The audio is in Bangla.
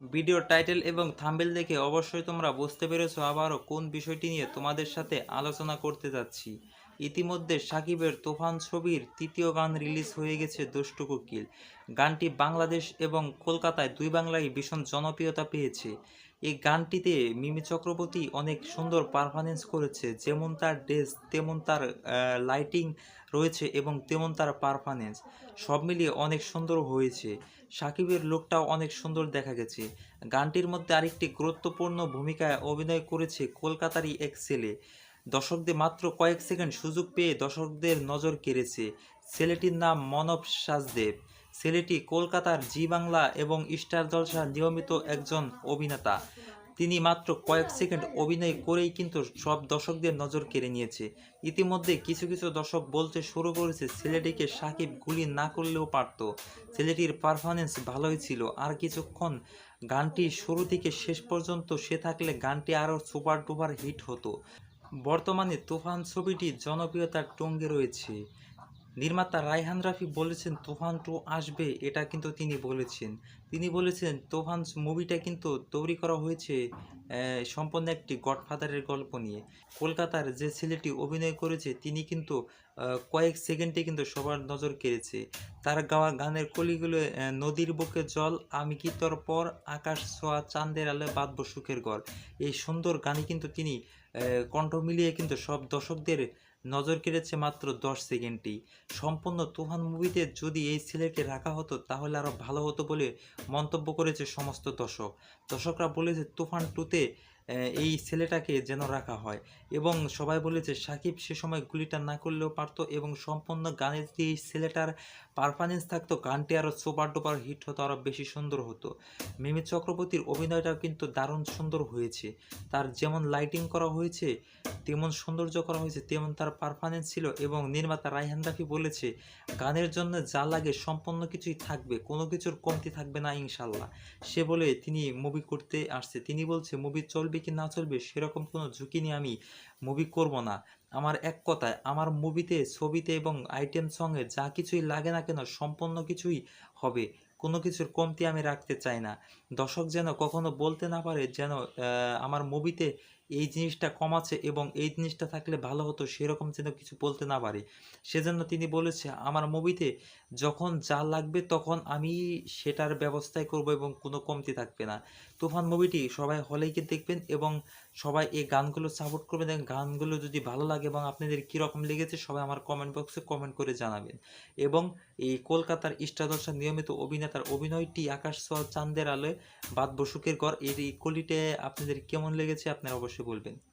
ভিডিওর টাইটেল এবং থাম্বেল দেখে অবশ্যই তোমরা বুঝতে পেরেছ আবারও কোন বিষয়টি নিয়ে তোমাদের সাথে আলোচনা করতে যাচ্ছি। ইতিমধ্যে সাকিবের তোফান ছবির তৃতীয় গান রিলিজ হয়ে গেছে দুষ্টু কোকিল। গানটি বাংলাদেশ এবং কলকাতায় দুই বাংলায় ভীষণ জনপ্রিয়তা পেয়েছে। এই গানটিতে মিমি চক্রবর্তী অনেক সুন্দর পারফরমেন্স করেছে, যেমন তার ড্রেস তেমন তার লাইটিং রয়েছে এবং তেমন তার পারফরমেন্স সব মিলিয়ে অনেক সুন্দর হয়েছে। সাকিবের লুকটাও অনেক সুন্দর দেখা গেছে। গানটির মধ্যে আরেকটি গুরুত্বপূর্ণ ভূমিকায় অভিনয় করেছে কলকাতারই এক ছেলে। দর্শকদের মাত্র কয়েক সেকেন্ড সুযোগ পেয়ে দর্শকদের নজর কেড়েছে ছেলেটির নাম মনব সাজদেব। ছেলেটি কলকাতার জি বাংলা এবং স্টার জলসার নিয়মিত একজন অভিনেতা। তিনি মাত্র কয়েক সেকেন্ড অভিনয় করেই কিন্তু সব দর্শকদের নজর কেড়ে নিয়েছে। ইতিমধ্যে কিছু কিছু দর্শক বলতে শুরু করেছে ছেলেটিকে সাকিব গুলি না করলেও পারত। ছেলেটির পারফরমেন্স ভালোই ছিল। আর কিছুক্ষণ গানটি শুরু থেকে শেষ পর্যন্ত সে থাকলে গানটি আরও সুপার ডুপার হিট হতো। বর্তমানে তুফান ছবিটি জনপ্রিয়তার টঙ্গে রয়েছে। নির্মাতা রায়হান রাফি বলেছেন, তুফান টু আসবে, এটা কিন্তু তিনি বলেছেন। তিনি বলেছেন, তুফান মুভিটা কিন্তু তৈরি করা হয়েছে সম্পূর্ণ একটি গডফাদারের গল্প নিয়ে। কলকাতার যে ছেলেটি অভিনয় করেছে, তিনি কিন্তু কয়েক সেকেন্ডে কিন্তু সবার নজর কেড়েছে। তার গাওয়া গানের কলিগুলো নদীর বুকে জল, আমি কি তোর পর, আকাশ ছোঁয়া, চাঁদের আলে, বাঁধব সুখের গড় এই সুন্দর গানে কিন্তু তিনি কণ্ঠ মিলিয়ে কিন্তু সব দর্শকদের নজর কেড়েছে মাত্র দশ সেকেন্ডটি সম্পূর্ণ তুফান মুভিতে যদি এই ছেলেকে রাখা হতো, তাহলে আরও ভালো হতো বলে মন্তব্য করেছে সমস্ত দর্শক। দর্শকরা বলেছে, তুফান টুতে এই ছেলেটাকে যেন রাখা হয়। এবং সবাই বলেছে, সাকিব সে সময় গুলিটা না করলেও পারতো এবং সম্পূর্ণ গানের দিয়ে এই ছেলেটার পারফরমেন্স থাকতো, গানটি আরও সুপার ডুপার হিট হতো আরও বেশি সুন্দর হতো। মিমি চক্রবর্তীর অভিনয়টাও কিন্তু দারুণ সুন্দর হয়েছে। তার যেমন লাইটিং করা হয়েছে, তেমন সৌন্দর্য করা হয়েছে, তেমন তার পারফরমেন্স ছিল এবং নির্মাতা রাইহান রাফি বলেছে, গানের জন্য যা লাগে সম্পূর্ণ কিছুই থাকবে, কোনো কিছুর কমতি থাকবে না ইনশাল্লাহ। সে বলে, তিনি মুভি করতে আসছে। তিনি বলছে মুভি চলবে কি না চলবে, সেরকম কোনো ঝুঁকি নিয়ে আমি মুভি করব না। আমার এক কথায়, আমার মুভিতে, ছবিতে এবং আইটেম সঙ্গে যা কিছুই লাগে না কেন সম্পূর্ণ কিছুই হবে। কোনো কিছুর কমতি আমি রাখতে চাই না। দর্শক যেন কখনো বলতে না পারে যেন আমার মুভিতে এই জিনিসটা কম আছে এবং এই জিনিসটা থাকলে ভালো হতো, সেরকম যেন কিছু বলতে না পারে। সেজন্য তিনি বলেছে, আমার মুভিতে যখন যা লাগবে তখন আমি সেটার ব্যবস্থাই করব এবং কোনো কমতি থাকবে না। তুফান মুভিটি সবাই হলে গিয়ে দেখবেন এবং সবাই এই গানগুলো সাপোর্ট করবেন এবং গানগুলো যদি ভালো লাগে এবং আপনাদের কীরকম লেগেছে সবাই আমার কমেন্ট বক্সে কমেন্ট করে জানাবেন। এবং এই কলকাতার ইষ্টাদর্শা নিয়মিত অভিনেতার অভিনয়টি আকাশ ছোঁয়া চাঁদের আলোয় বাদ বসুকের ঘর, এর এই কলিটে আপনাদের কেমন লেগেছে আপনারা অবশ্যই বলবেন